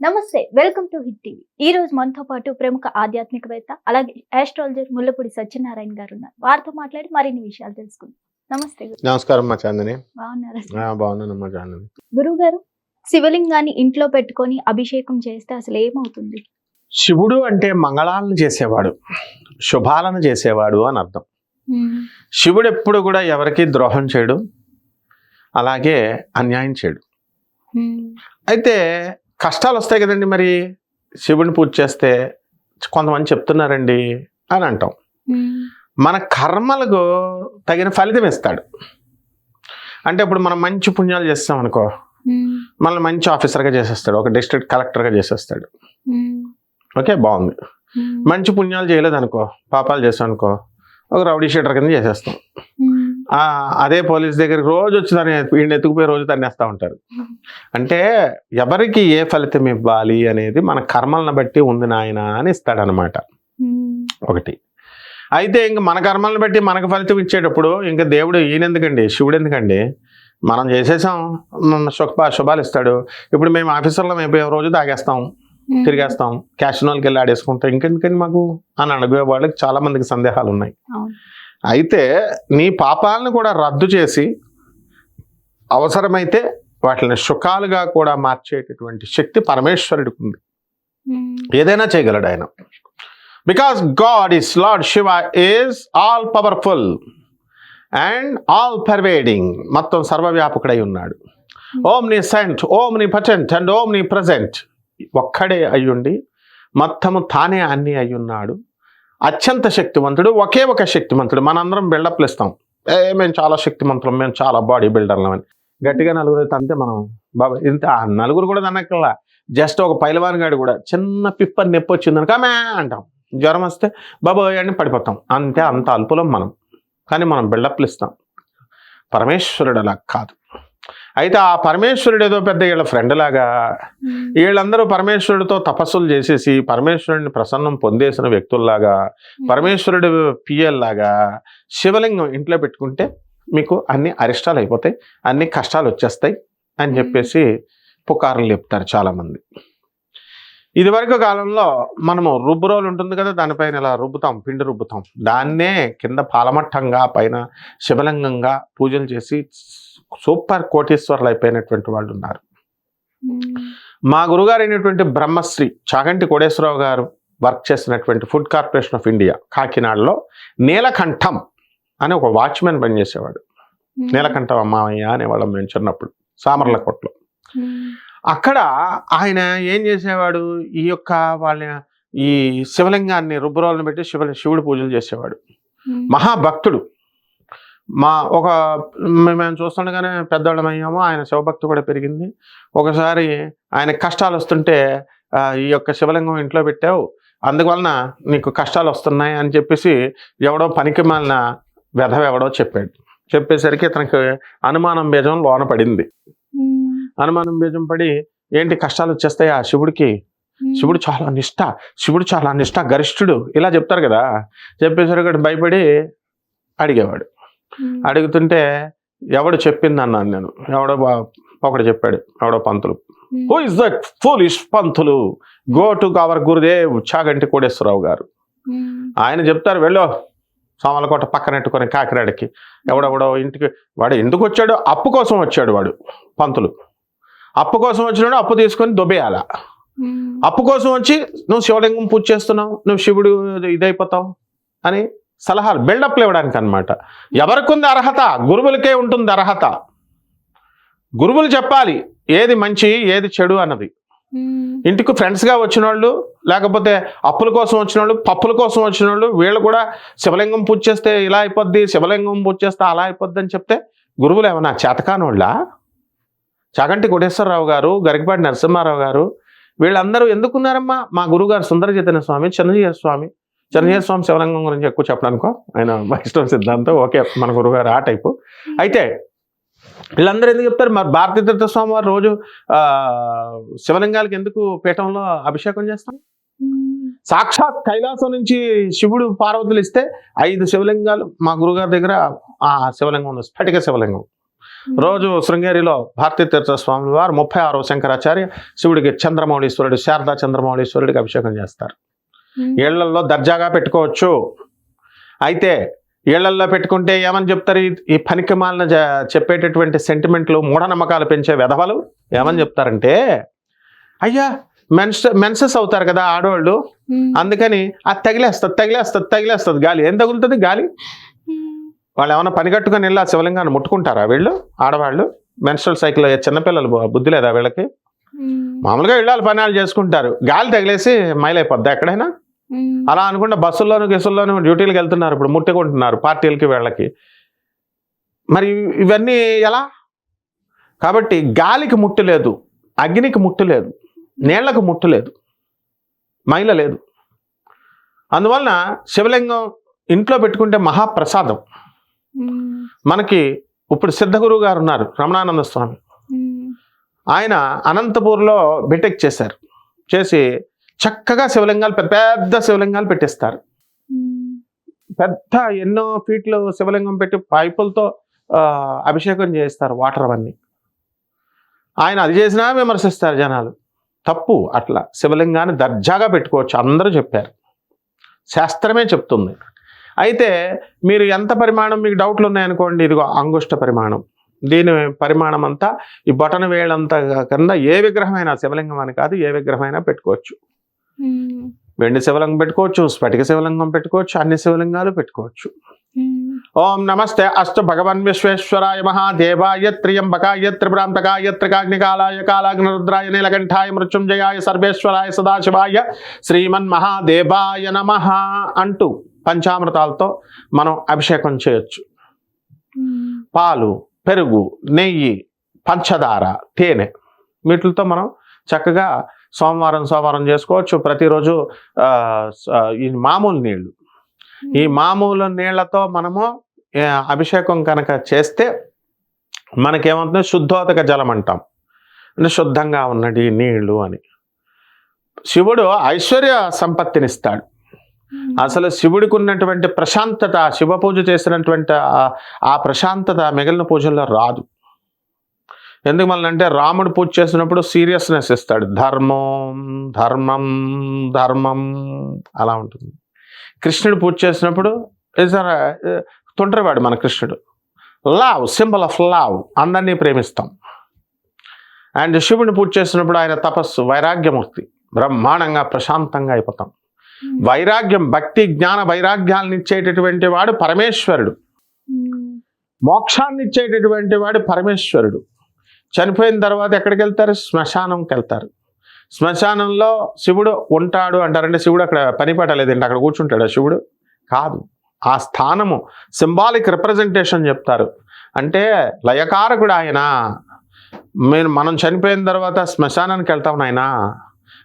నమస్తే welcome to hit TV. ఈ రోజు మనతో పాటు ప్రముఖ ఆధ్యాత్మికవేత్త అలాగే ఆస్ట్రాలజర్ ముల్లపూడి సత్యనారాయణ గారు ఉన్నారు. వారితో మాట్లాడి మరిన్ని విషయాలు తెలుసుకుందాం. నమస్తే నమస్కారం మా చాందని. చాందని. గురువు గారు శివలింగాన్ని ఇంట్లో పెట్టుకొని అభిషేకం చేస్తే అసలు ఏమవుతుంది? శివుడు అంటే మంగళాలను చేసేవాడు శుభాలను చేసేవాడు అని అర్థం. శివుడు ఎప్పుడు కూడా ఎవరికి ద్రోహం చేయడు అలాగే అన్యాయం చేయడు. అయితే కష్టాలు వస్తాయి కదండి మరి. శివుడిని పూజ చేస్తే కొంతమంది చెప్తున్నారండి అని అంటాం. మన కర్మలకు తగిన ఫలితం ఇస్తాడు. అంటే ఇప్పుడు మనం మంచి పుణ్యాలు చేస్తాం అనుకో మనల్ని మంచి ఆఫీసర్గా చేసేస్తాడు ఒక డిస్ట్రిక్ట్ కలెక్టర్గా చేసేస్తాడు. ఓకే బాగుంది. మంచి పుణ్యాలు చేయలేదు అనుకో పాపాలు చేసాం అనుకో ఒక రౌడీ షీటర్ కింద చేసేస్తాం. అదే పోలీస్ దగ్గరికి రోజు వచ్చి దాన్ని వీడిని ఎత్తుకుపోయి రోజు తన్నేస్తూ ఉంటారు. అంటే ఎవరికి ఏ ఫలితం ఇవ్వాలి అనేది మన కర్మలను బట్టి ఉంది నాయన అని ఇస్తాడనమాట. ఒకటి. అయితే ఇంక మన కర్మలను బట్టి మనకు ఫలితం ఇచ్చేటప్పుడు ఇంకా దేవుడు ఈయన ఎందుకండి శివుడు ఎందుకండి మనం చేసేసాం శుభ శుభాలు ఇస్తాడు. ఇప్పుడు మేము ఆఫీసర్లో అయిపోయాం. రోజు తాగేస్తాం. తిరిగేస్తాం. క్యాషనోల్కి వెళ్ళి ఆడేసుకుంటాం. ఇంకెందుకని మాకు? అని అడిగే వాళ్ళకి చాలా మందికి సందేహాలు ఉన్నాయి. అయితే నీ పాపాలను కూడా రద్దు చేసి అవసరమైతే వాటిని సుఖాలుగా కూడా మార్చేటటువంటి శక్తి పరమేశ్వరుడికి ఉంది. ఏదైనా చేయగలడు ఆయన. Because God is Lord Shiva is all powerful and all pervading మొత్తం సర్వవ్యాపకుడై ఉన్నాడు. ఓం నీ సెంట్ ఓం నీ పటెంట్ అండ్ ఓం నీ ప్రజెంట్ ఒక్కడే అయ్యుండి మొత్తము తానే అన్నీ అయ్యున్నాడు. అత్యంత శక్తివంతుడు ఒకే ఒక శక్తివంతుడు మనందరం బిల్డప్లు ఇస్తాం ఏ మేము చాలా శక్తివంతులం మేము చాలా బాడీ బిల్డర్లం అని. గట్టిగా నలుగురు తంతే మనం. బాబా ఇంత ఆ నలుగురు కూడా దన్నక్కల్లా జస్ట్ ఒక పైలవాన్ గాడు కూడా చిన్న పిప్పర్ నొప్పి వచ్చిందని కామే అంటాం. జ్వరం వస్తే బాబోయ్ అని పడిపోతాం. అంతే అంత అల్పులం మనం. కానీ మనం బిల్డప్లు ఇస్తాం. పరమేశ్వరుడు అలా కాదు. అయితే ఆ పరమేశ్వరుడు ఏదో పెద్ద వీళ్ళ ఫ్రెండ్ లాగా వీళ్ళందరూ పరమేశ్వరుడితో తపస్సులు చేసేసి పరమేశ్వరుడిని ప్రసన్నం పొందేసిన వ్యక్తుల్లాగా పరమేశ్వరుడు పిఎల్ లాగా శివలింగం ఇంట్లో పెట్టుకుంటే మీకు అన్ని అరిష్టాలు అయిపోతాయి అన్ని కష్టాలు వచ్చేస్తాయి అని చెప్పేసి పుకార్లు చెప్తారు చాలామంది. ఇదివరకు కాలంలో మనము రుబ్బురోలు ఉంటుంది కదా దానిపైన ఇలా రుబ్బుతాం పిండి రుబ్బుతాం. దాన్నే కింద పాలమట్టంగా పైన శివలింగంగా పూజలు చేసి సూపర్ కోటీశ్వర్లు అయిపోయినటువంటి వాళ్ళు ఉన్నారు. మా గురుగారు అయినటువంటి బ్రహ్మశ్రీ చాగంటి కోడేశ్వరరావు గారు వర్క్ చేసినటువంటి ఫుడ్ కార్పొరేషన్ ఆఫ్ ఇండియా కాకినాడలో నీలకంఠం అని ఒక వాచ్మెన్ పనిచేసేవాడు నీలకంఠం అమ్మాయ్య అనేవాళ్ళం మేము చిన్నప్పుడు సామర్లకోటలో అక్కడ ఆయన ఏం చేసేవాడు? ఈ యొక్క వాళ్ళ ఈ శివలింగాన్ని రుబ్బురోలను పెట్టి శివ శివుడు పూజలు చేసేవాడు. మహాభక్తుడు. మా ఒక మేము చూస్తుండగానే పెద్దవాళ్ళం అయ్యాము ఆయన శివభక్తి కూడా పెరిగింది. ఒకసారి ఆయన కష్టాలు వస్తుంటే ఈ యొక్క శివలింగం ఇంట్లో పెట్టావు అందువలన నీకు కష్టాలు వస్తున్నాయి అని చెప్పేసి ఎవడో పనికి మాలిన వెధవ ఎవడో చెప్పాడు. చెప్పేసరికి ఇతనికి అనుమానం బీజం లోన పడింది. అనుమానం బీజం పడి ఏంటి కష్టాలు వచ్చేస్తాయి ఆ శివుడికి శివుడు చాలా నిష్ఠ శివుడు చాలా నిష్ఠ గరిష్ఠుడు ఇలా చెప్తారు కదా. చెప్పేసరికి భయపడి అడిగేవాడు. అడుగుతుంటే ఎవడు చెప్పింది అన్నాను నేను. ఎవడో బా- ఒకడు చెప్పాడు ఎవడో పంతులు. Who is that foolish pantulu? Go to our Gurudev Chaganti Koteswararao garu. ఆయన చెప్తారు వెళ్ళు. సోమలకోట పక్కనెట్టుకొని కాకినాడకి. ఎవడెవడో ఇంటికి వాడు ఎందుకు వచ్చాడు అప్పు కోసం వచ్చాడు వాడు పంతులు. అప్పు కోసం వచ్చినాడు అప్పు తీసుకొని దొబ్బేయాల. అప్పు కోసం వచ్చి నువ్వు శివలింగం పూజ చేస్తున్నావు నువ్వు శివుడు ఇదైపోతావు అని సలహాలు బిల్డప్లు ఇవ్వడానికి అనమాట ఎవరికి ఉంది అర్హత? గురువులకే ఉంటుంది అర్హత. గురువులు చెప్పాలి ఏది మంచి ఏది చెడు అన్నది. ఇంటికి ఫ్రెండ్స్గా వచ్చిన వాళ్ళు లేకపోతే అప్పుల కోసం వచ్చిన వాళ్ళు పప్పుల కోసం వచ్చిన వాళ్ళు వీళ్ళు కూడా శివలింగం పూజ చేస్తే ఇలా అయిపోద్ది శివలింగం పూజ చేస్తే అలా అయిపోద్ది అని చెప్తే గురువులు ఏమన్నా చేతకానోళ్ళ? చాగంటి కోటేశ్వరరావు గారు గరికపాటి నరసింహారావు గారు వీళ్ళందరూ ఎందుకున్నారమ్మా? మా గురుగారు సుందర చైతన్య స్వామి చిన్నజీవ స్వామి. చిన్నజీవ స్వామి శివలింగం గురించి ఎక్కువ చెప్పడానికో? ఆయన వైష్ణవ సిద్ధాంతం ఓకే మన గురుగారు ఆ టైపు. అయితే వీళ్ళందరూ ఎందుకు చెప్తారు? మరి భారతీ తీర్థ స్వామి వారు రోజు శివలింగాలకి ఎందుకు పీఠంలో అభిషేకం చేస్తాం సాక్షాత్ కైలాసం నుంచి శివుడు పార్వతులు ఇస్తే ఐదు శివలింగాలు మా గురుగారి దగ్గర ఆ శివలింగం ఉంది స్ఫటిక శివలింగం. రోజు శృంగేరిలో భారతీ తీర్థ స్వామి వారు ముప్పై ఆరో శంకరాచార్య శివుడికి చంద్రమౌళీశ్వరుడు శారదా చంద్రమౌళీశ్వరుడికి అభిషేకం చేస్తారు. ఉమ్. ఇళ్ళల్లో దర్జాగా పెట్టుకోవచ్చు. అయితే ఇళ్ళల్లో పెట్టుకుంటే ఏమని చెప్తారు? ఈ- ఈ పనికి మాలిన జ- చెప్పేటటువంటి సెంటిమెంట్లు మూఢనమ్మకాలు పెంచే వెధవలు ఏమని చెప్తారంటే అయ్యా మెన్స్ మెన్సెస్ అవుతారు కదా ఆడవాళ్ళు. అందుకని అది తగిలేస్తుంది తగిలేస్తుంది తగిలేస్తుంది. గాలి ఏం తగులుతుంది? గాలి. వాళ్ళు ఏమైనా పని కట్టుకొని వెళ్ళి ఆ శివలింగాన్ని ముట్టుకుంటారా వీళ్ళు? ఆడవాళ్ళు? మెన్స్ట్రల్ సైకిల్ చిన్నపిల్లలు బుద్ధి లేదా వీళ్ళకి. మామూలుగా ఇళ్ళాలు పనాలు చేసుకుంటారు. గాలి తగిలేసి మైలైపోద్దా ఎక్కడైనా. అలా అనుకుంటే బస్సుల్లోను గిసుల్లోను డ్యూటీలకు వెళ్తున్నారు ఇప్పుడు ముట్టుకుంటున్నారు పార్టీలకి వీళ్ళకి. మరి ఇవ్- ఇవన్నీ ఎలా? కాబట్టి గాలికి ముట్టు లేదు అగ్నికి ముట్టు లేదు నీళ్ళకు ముట్టు లేదు మైల లేదు. అందువలన శివలింగం ఇంట్లో పెట్టుకుంటే మహాప్రసాదం. మనకి ఇప్పుడు సిద్ధగురువు గారు ఉన్నారు రమణానంద స్వామి. ఆయన అనంతపూర్లో బిటెక్ చేశారు. చేసి చక్కగా శివలింగాలు పెద్ద పెద్ద శివలింగాలు పెట్టిస్తారు. పెద్ద ఎన్నో ఫీట్లు శివలింగం పెట్టి పైపులతో అభిషేకం చేస్తారు వాటర్ అవన్నీ. ఆయన అది చేసినా విమర్శిస్తారు జనాలు. తప్పు అట్లా. శివలింగాన్ని దర్జాగా పెట్టుకోవచ్చు. అందరూ చెప్పారు. శాస్త్రమే చెప్తుంది. అయితే మీరు ఎంత పరిమాణం మీకు డౌట్లు ఉన్నాయనుకోండి ఇదిగో అంగుష్ట పరిమాణం. దీని పరిమాణం అంతా ఈ బటన్ వేయడంతా కింద ఏ విగ్రహమైనా శివలింగం అని కాదు ఏ విగ్రహమైనా పెట్టుకోవచ్చు. వెండి శివలింగం పెట్టుకోవచ్చు స్ఫటిక శివలింగం పెట్టుకోవచ్చు అన్ని శివలింగాలు పెట్టుకోవచ్చు. ఓం నమస్తే అస్తు భగవన్ విశ్వేశ్వరాయ మహాదేవాయ త్రియంబకాయ త్రిభ్రాంతకాయ త్రికాగ్నికాలాయ కాలాగ్నిరుద్రాయ నీలకంఠాయ మృత్యుంజయాయ సర్వేశ్వరాయ సదాశివాయ శ్రీమన్ మహాదేవాయ నమ అంటూ పంచామృతాలతో మనం అభిషేకం చేయొచ్చు. పాలు పెరుగు నెయ్యి పంచదార తేనె వీటితో మనం చక్కగా సోమవారం సోమవారం చేసుకోవచ్చు. ప్రతిరోజు ఈ మామూలు నీళ్ళు. ఈ మామూలు నీళ్ళతో మనము అభిషేకం కనుక చేస్తే మనకేమవుతుంది? శుద్ధోదక జలం అంటాం. అంటే శుద్ధంగా ఉన్నది నీళ్ళు అని. శివుడు ఐశ్వర్య సంపత్తినిస్తాడు. ఉమ్. అసలు శివుడికి ఉన్నటువంటి ప్రశాంతత శివ పూజ చేసినటువంటి ఆ- ఆ ప్రశాంతత మిగిలిన పూజల్లో రాదు. ఎందుకు మళ్ళీ అంటే రాముడు పూజ చేసినప్పుడు సీరియస్నెస్ ఇస్తాడు. ధర్మం ధర్మం ధర్మం అలా ఉంటుంది. కృష్ణుడు పూజ చేసినప్పుడు a- తుంటరివాడు మన కృష్ణుడు. లవ్ సింబల్ ఆఫ్ లవ్ అందరినీ ప్రేమిస్తాం. అండ్ శివుని పూజ చేసినప్పుడు ఆయన తపస్సు వైరాగ్యమూర్తి. బ్రహ్మాండంగా ప్రశాంతంగా అయిపోతాం. ఉమ్. వైరాగ్యం భక్తి జ్ఞాన వైరాగ్యాలను ఇచ్చేటటువంటి వాడు పరమేశ్వరుడు. ఉమ్. మోక్షాన్ని ఇచ్చేటటువంటి వాడు పరమేశ్వరుడు. చనిపోయిన తర్వాత ఎక్కడికి వెళ్తారు శ్మశానంకి వెళ్తారు. శ్మశానంలో శివుడు ఉంటాడు అంటారంటే శివుడు అక్కడ పని పట్టలేదండి అక్కడ కూర్చుంటాడు శివుడు. కాదు. ఆ స్థానము సింబాలిక్ రిప్రజెంటేషన్ చెప్తారు. అంటే లయకారకుడు ఆయన. మీరు మనం చనిపోయిన తర్వాత శ్మశానానికి వెళ్తాం నాయనా.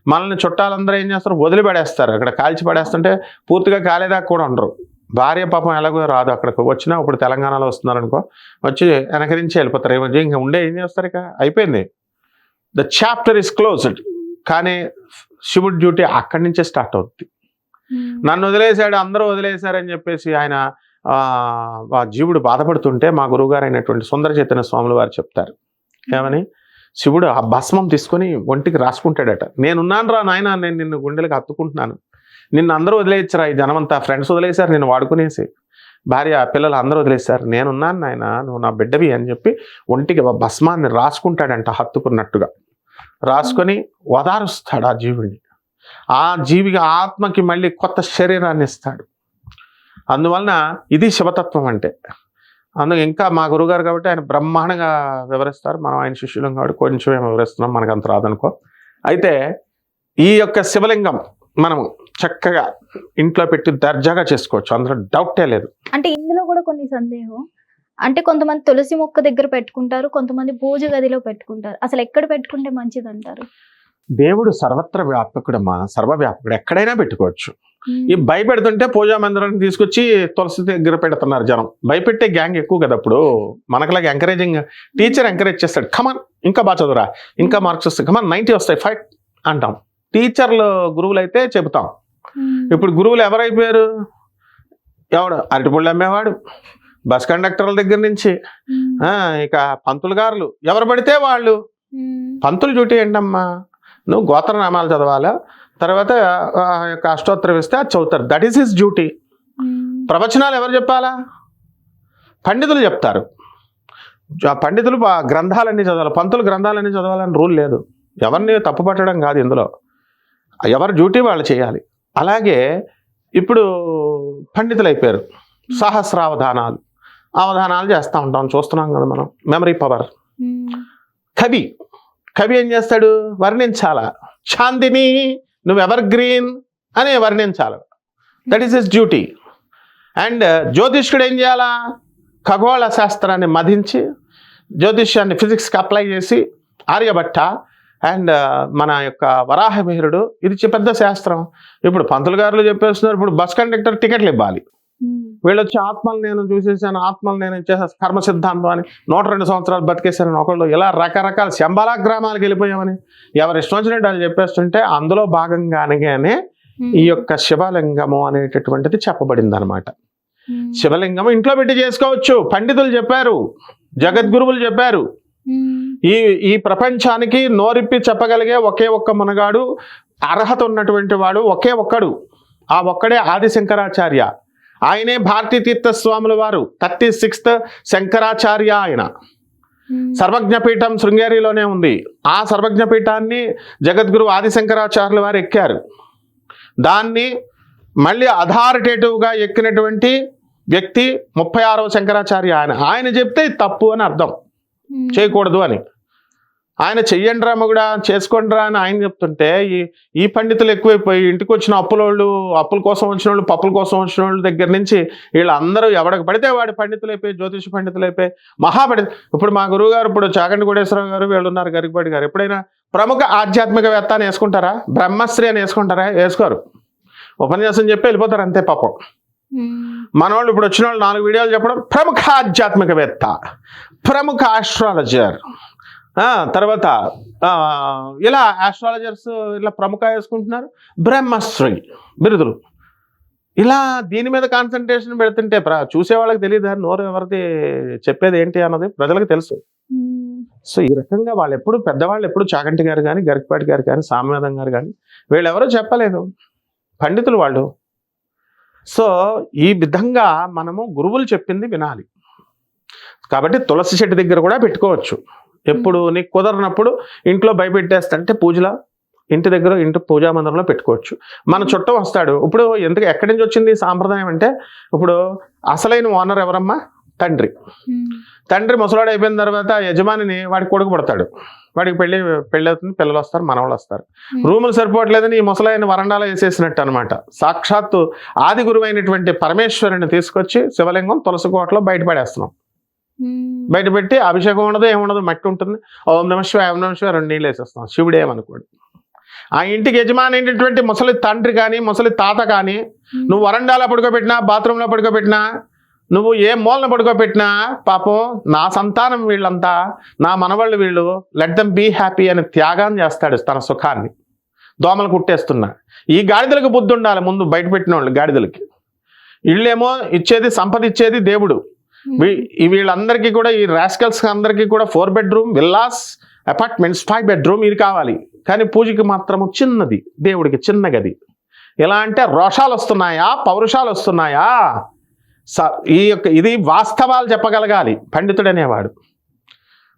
మనల్ని చుట్టాలందరూ ఏం చేస్తారు? వదిలిపడేస్తారు. అక్కడ కాల్చి పడేస్తుంటే పూర్తిగా కాలేదాకా కూడా ఉండరు. భార్య పాపం ఎలాగో రాదు అక్కడికి. వచ్చినా ఇప్పుడు తెలంగాణలో వస్తున్నారు అనుకో వచ్చి వెనక నుంచి వెళ్ళిపోతారు. ఏమో ఇంకా ఉండే ఏం చేస్తారు ఇక? అయిపోయింది. ద చాప్టర్ ఇస్ క్లోజ్డ్ కానీ శివుడి డ్యూటీ అక్కడి నుంచే స్టార్ట్ అవుతుంది ఉమ్. నన్ను వదిలేశాడు అందరూ వదిలేశారని చెప్పేసి ఆయన ఆ, ఆ జీవుడు బాధపడుతుంటే మా గురువుగారు అయినటువంటి సుందర చైతన్య స్వాములు వారు చెప్తారు. ఏమని? శివుడు ఆ భస్మం తీసుకొని ఒంటికి రాసుకుంటాడట. నేనున్నాను రా నాయన నేను నిన్ను గుండెలకు హత్తుకుంటున్నాను నిన్ను అందరూ వదిలేయచ్చురా ఈ జనమంతా. ఫ్రెండ్స్ వదిలేశారు నేను వాడుకునేసి. భార్య పిల్లలు అందరూ వదిలేశారు. నేనున్నాను నాయన నువ్వు నా బిడ్డవి అని చెప్పి ఒంటికి భస్మాన్ని రాసుకుంటాడంట హత్తుకున్నట్టుగా. రాసుకొని వదారుస్తాడు ఆ జీవుడిని ఆ జీవికి ఆత్మకి మళ్ళీ కొత్త శరీరాన్ని ఇస్తాడు. అందువలన ఇది శివతత్వం అంటే. అందుకు ఇంకా మా గురుగారు కాబట్టి ఆయన బ్రహ్మాండంగా వివరిస్తారు. మనం ఆయన శిష్యులం కాబట్టి కొంచెం వివరిస్తున్నాం మనకు అంత రాదనుకో. అయితే ఈ యొక్క శివలింగం మనం చక్కగా ఇంట్లో పెట్టి దర్జాగా చేసుకోవచ్చు. అందులో డౌటే లేదు. అంటే ఇందులో కూడా కొన్ని సందేహం. అంటే కొంతమంది తులసి మొక్క దగ్గర పెట్టుకుంటారు కొంతమంది పూజ గదిలో పెట్టుకుంటారు. అసలు ఎక్కడ పెట్టుకుంటే మంచిది అంటారు దేవుడు సర్వత్ర వ్యాపకుడమ్మా సర్వవ్యాపకుడు. ఎక్కడైనా పెట్టుకోవచ్చు. ఈ భయపెడుతుంటే పూజా మందిరాన్ని తీసుకొచ్చి తులసి దగ్గర పెడుతున్నారు జనం. భయపెట్టే గ్యాంగ్ ఎక్కువ కదా ఇప్పుడు. మనకులాగా ఎంకరేజింగ్ టీచర్ ఎంకరేజ్ చేస్తాడు. కమాన్ ఇంకా బాగా చదువురా. ఇంకా మార్క్స్ వస్తాయి. కమాన్ నైంటీ వస్తాయి. ఫైట్ అంటాం. టీచర్లు గురువులు అయితే చెబుతాం ఇప్పుడు గురువులు ఎవరైపోయారు? ఎవడు? అరటిపళ్ళు అమ్మేవాడు. బస్ కండక్టర్ల దగ్గర నుంచి. ఇక పంతులు గారులు. ఎవరు పడితే వాళ్ళు. పంతులు డ్యూటీ ఏంటమ్మా? నువ్వు గోత్రనామాలు చదవాలా? తర్వాత యొక్క అష్టోత్తరం ఇస్తే అది చదువుతారు. దట్ ఈస్ హిస్ డ్యూటీ ప్రవచనాలు ఎవరు చెప్పాలా? పండితులు చెప్తారు. ఆ పండితులు గ్రంథాలన్నీ చదవాలి. పంతులు గ్రంథాలన్నీ చదవాలని రూల్ లేదు. ఎవరిని తప్పుపట్టడం కాదు ఇందులో. ఎవరి డ్యూటీ వాళ్ళు చేయాలి. అలాగే ఇప్పుడు పండితులు అయిపోయారు సహస్రావధానాలు. అవధానాలు చేస్తూ ఉంటాం చూస్తున్నాం కదా మనం. మెమరీ పవర్ కవి. కవి ఏం చేస్తాడు? వర్ణించాలా? చాందిని నువ్వు ఎవర్ గ్రీన్ అని వర్ణించాలి. That is his duty and జ్యోతిష్కుడు ఏం చేయాలా? ఖగోళ శాస్త్రాన్ని మధించి జ్యోతిష్యాన్ని ఫిజిక్స్కి అప్లై చేసి ఆర్యభట్ట అండ్ మన యొక్క వరాహమిహిరుడు ఇది పెద్ద శాస్త్రం. ఇప్పుడు పంతులు గారులు చెప్పేస్తున్నారు ఇప్పుడు బస్ కండక్టర్ టికెట్లు ఇవ్వాలి. ఉమ్, వీళ్ళు వచ్చి ఆత్మలు నేను చూసేసాను ఆత్మలు నేను ఇచ్చేసా కర్మ సిద్ధాంతం అని నూట రెండు సంవత్సరాలు బతికేశాను ఒకళ్ళు ఇలా రకరకాల శంబాలా గ్రామాలకు వెళ్ళిపోయామని ఎవరు ఇష్టం వచ్చినట్టు వాళ్ళు చెప్పేస్తుంటే అందులో భాగంగానే ఉమ్, ఈ యొక్క శివలింగము అనేటటువంటిది చెప్పబడింది అనమాట ఉమ్, శివలింగం ఇంట్లో పెట్టి చేసుకోవచ్చు. పండితులు చెప్పారు జగద్గురువులు చెప్పారు. ఈ ఈ ప్రపంచానికి నోరిప్పి చెప్పగలిగే ఒకే ఒక్క మునగాడు అర్హత ఉన్నటువంటి వాడు ఒకే ఒక్కడు. ఆ ఒక్కడే ఆది శంకరాచార్య ఆయనే భారతీ తీర్థ స్వాముల వారు. థర్టీ సిక్స్త్ శంకరాచార్య ఆయన. ఉమ్, సర్వజ్ఞపీఠం శృంగేరిలోనే ఉంది. ఆ సర్వజ్ఞపీఠాన్ని జగద్గురు ఆది శంకరాచార్యుల వారు ఎక్కారు. దాన్ని మళ్ళీ అథారిటేటివ్గా ఎక్కినటువంటి వ్యక్తి ముప్పై ఆరవ శంకరాచార్య ఆయన. ఆయన చెప్తే తప్పు అని అర్థం. చేయకూడదు అని. ఆయన చెయ్యండి రా మొగుడా చేసుకోండి రా అని ఆయన చెప్తుంటే ఈ ఈ పండితులు ఎక్కువైపోయి ఇంటికి వచ్చిన అప్పులోళ్ళు అప్పుల కోసం వచ్చిన వాళ్ళు పప్పుల కోసం వచ్చిన వాళ్ళ దగ్గర నుంచి వీళ్ళందరూ ఎవడికి పడితే వాడి పండితులు అయిపోయి జ్యోతిష పండితులు అయిపోయి మహాపండితు ఇప్పుడు మా గురువు గారు ఇప్పుడు చాగంటి కోటేశ్వరరావు గారు వీళ్ళు ఉన్నారు గరికపాటి గారు. ఎప్పుడైనా ప్రముఖ ఆధ్యాత్మికవేత్త అని వేసుకుంటారా? బ్రహ్మశ్రీ అని వేసుకుంటారా? వేసుకోరు. ఉపన్యాసం చెప్పి వెళ్ళిపోతారు అంతే పాపం. ఉమ్, మన వాళ్ళు ఇప్పుడు వచ్చిన వాళ్ళు నాలుగు వీడియోలు చెప్పడం ప్రముఖ ఆధ్యాత్మికవేత్త ప్రముఖ ఆస్ట్రాలజర్ ఆ, తర్వాత ఇలా ఆస్ట్రాలజర్స్ ఇలా ప్రముఖ వేసుకుంటున్నారు. బ్రహ్మశ్రీ బిరుదులు. ఇలా దీని మీద కాన్సన్ట్రేషన్ పెడుతుంటే చూసే వాళ్ళకి తెలియదు నోరు ఎవరిది చెప్పేది ఏంటి అన్నది ప్రజలకు తెలుసు. సో ఈ రకంగా వాళ్ళు ఎప్పుడు పెద్దవాళ్ళు ఎప్పుడు చాగంటి గారు కానీ గరికపాటి గారు కానీ సామ్యవేదం గారు కానీ వీళ్ళు ఎవరో చెప్పలేదు. పండితులు వాళ్ళు. సో ఈ విధంగా మనము గురువులు చెప్పింది వినాలి. కాబట్టి తులసి చెట్టు దగ్గర కూడా పెట్టుకోవచ్చు. ఎప్పుడు నీకు కుదరనప్పుడు ఇంట్లో భయపెట్టేస్తంటే పూజలో ఇంటి దగ్గర ఇంటి పూజా మందిరంలో పెట్టుకోవచ్చు. మన చుట్టం వస్తాడు. ఇప్పుడు ఎందుకు ఎక్కడి నుంచి వచ్చింది సాంప్రదాయం అంటే ఇప్పుడు అసలైన ఓనర్ ఎవరమ్మా? తండ్రి. తండ్రి ముసలాడు అయిపోయిన తర్వాత యజమానిని వాడికి కొడుకు పుడతాడు. వాడికి పెళ్ళి పెళ్ళి అవుతుంది పిల్లలు వస్తారు మనవాళ్ళు వస్తారు. ఉమ్, రూములు సరిపోవట్లేదని ఈ ముసలాయన వరండాలో వేసేసినట్టు అనమాట సాక్షాత్తు ఆది గురువైనటువంటి పరమేశ్వరుని తీసుకొచ్చి శివలింగం తులసి కోటలో బయటపడేస్తున్నాం. ఉమ్, బయటపెట్టి అభిషేకం ఉండదు ఏముండదు మట్టి ఉంటుంది. ఓం నమ శివాయ ఓం నమ శివాయ రెండు నీళ్ళు వేసేస్తాం శివుడు ఏమనుకోడు ఆ ఇంటికి యజమాని అయినటువంటి ముసలి తండ్రి కానీ ముసలి తాత కానీ ఉమ్, నువ్వు వరండాలో పడుకోబెట్టినా బాత్రూంలో పడుకోబెట్టినా నువ్వు ఏ మూలన పడుకోబెట్టినా పాపం నా సంతానం వీళ్ళంతా నా మనవాళ్ళు వీళ్ళు లెట్ దమ్ బీ హ్యాపీ అని త్యాగం చేస్తాడు తన సుఖాన్ని. దోమలు కుట్టేస్తున్నా. ఈ గాడిదలకు బుద్ధి ఉండాలి ముందు బయట పెట్టిన వాళ్ళు గాడిదలకి. వీళ్ళేమో ఇచ్చేది సంపద ఇచ్చేది దేవుడు ఈ వీళ్ళందరికీ కూడా ఈ రాస్కల్స్ అందరికీ కూడా four bedroom villas apartments five bedroom ఇది కావాలి. కానీ పూజకి మాత్రము చిన్నది దేవుడికి చిన్న గది. ఎలా అంటే రోషాలు వస్తున్నాయా పౌరుషాలు వస్తున్నాయా ఈ యొక్క ఇది వాస్తవాలు చెప్పగలగాలి పండితుడు అనేవాడు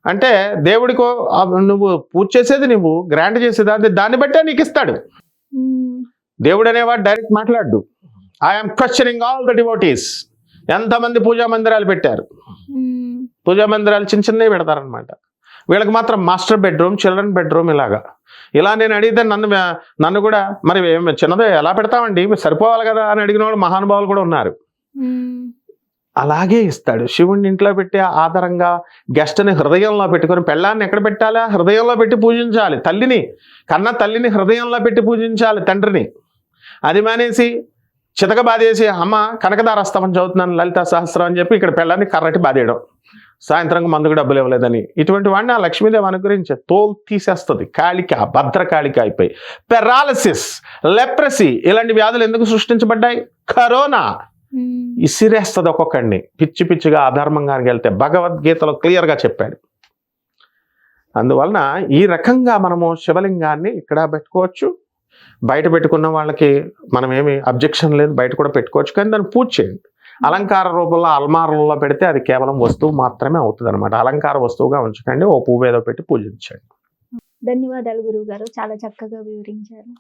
అంటే దేవుడికో నువ్వు పూజ చేసేది నువ్వు గ్రాంట్ చేసేది అది దాన్ని బట్టే నీకు ఇస్తాడు. దేవుడు అనేవాడు డైరెక్ట్ మాట్లాడు I'm questioning all the devotees ఎంతమంది పూజా మందిరాలు పెట్టారు? పూజా మందిరాలు చిన్న చిన్నవి పెడతారనమాట వీళ్ళకి మాత్రం మాస్టర్ బెడ్రూమ్ చిల్డ్రన్ బెడ్రూమ్ ఇలాగా. ఇలా నేను అడిగితే నన్ను నన్ను కూడా మరి చిన్నదే ఎలా పెడతామండి? సరిపోవాలి కదా? అని అడిగిన వాళ్ళు మహానుభావులు కూడా ఉన్నారు. అలాగే ఇస్తాడు. శివుణ్ణి ఇంట్లో పెట్టి ఆధారంగా గెస్ట్ని హృదయంలో పెట్టుకొని పెళ్ళాన్ని ఎక్కడ పెట్టాలా? హృదయంలో పెట్టి పూజించాలి. తల్లిని కన్న తల్లిని హృదయంలో పెట్టి పూజించాలి తండ్రిని. అది మానేసి చితక బాధేసి అమ్మ కనకదారస్తమం చదువుతున్నాను లలిత సహస్రం అని చెప్పి ఇక్కడ పెళ్ళాన్ని కర్రటి బాధేయడం. సాయంత్రం మందుకు డబ్బులు ఇవ్వలేదని. ఇటువంటి వాడిని ఆ లక్ష్మీదేవి అనుగ్రహించే తోలు తీసేస్తుంది. కాళిక భద్రకాళిక అయిపోయి. పెరాలసిస్ లెప్రసీ ఇలాంటి వ్యాధులు ఎందుకు సృష్టించబడ్డాయి? కరోనా ఇసిరేస్తుంది ఒక్కొక్కడిని. పిచ్చి పిచ్చిగా అధర్మంగా వెళ్తే భగవద్గీతలో క్లియర్గా చెప్పాడు. అందువలన ఈ రకంగా మనము శివలింగాన్ని ఇక్కడ పెట్టుకోవచ్చు. బయట పెట్టుకున్న వాళ్ళకి మనం ఏమి అబ్జెక్షన్ లేదు బయట కూడా పెట్టుకోవచ్చు. కానీ దాన్ని పూజ చేయండి. అలంకార రూపంలో అల్మారంలో పెడితే అది కేవలం వస్తువు మాత్రమే అవుతుంది అనమాట అలంకార వస్తువుగా ఉంచకండి ఓ పువ్వు ఏదో పెట్టి పూజించండి. ధన్యవాదాలు గురువు గారు చాలా చక్కగా వివరించారు.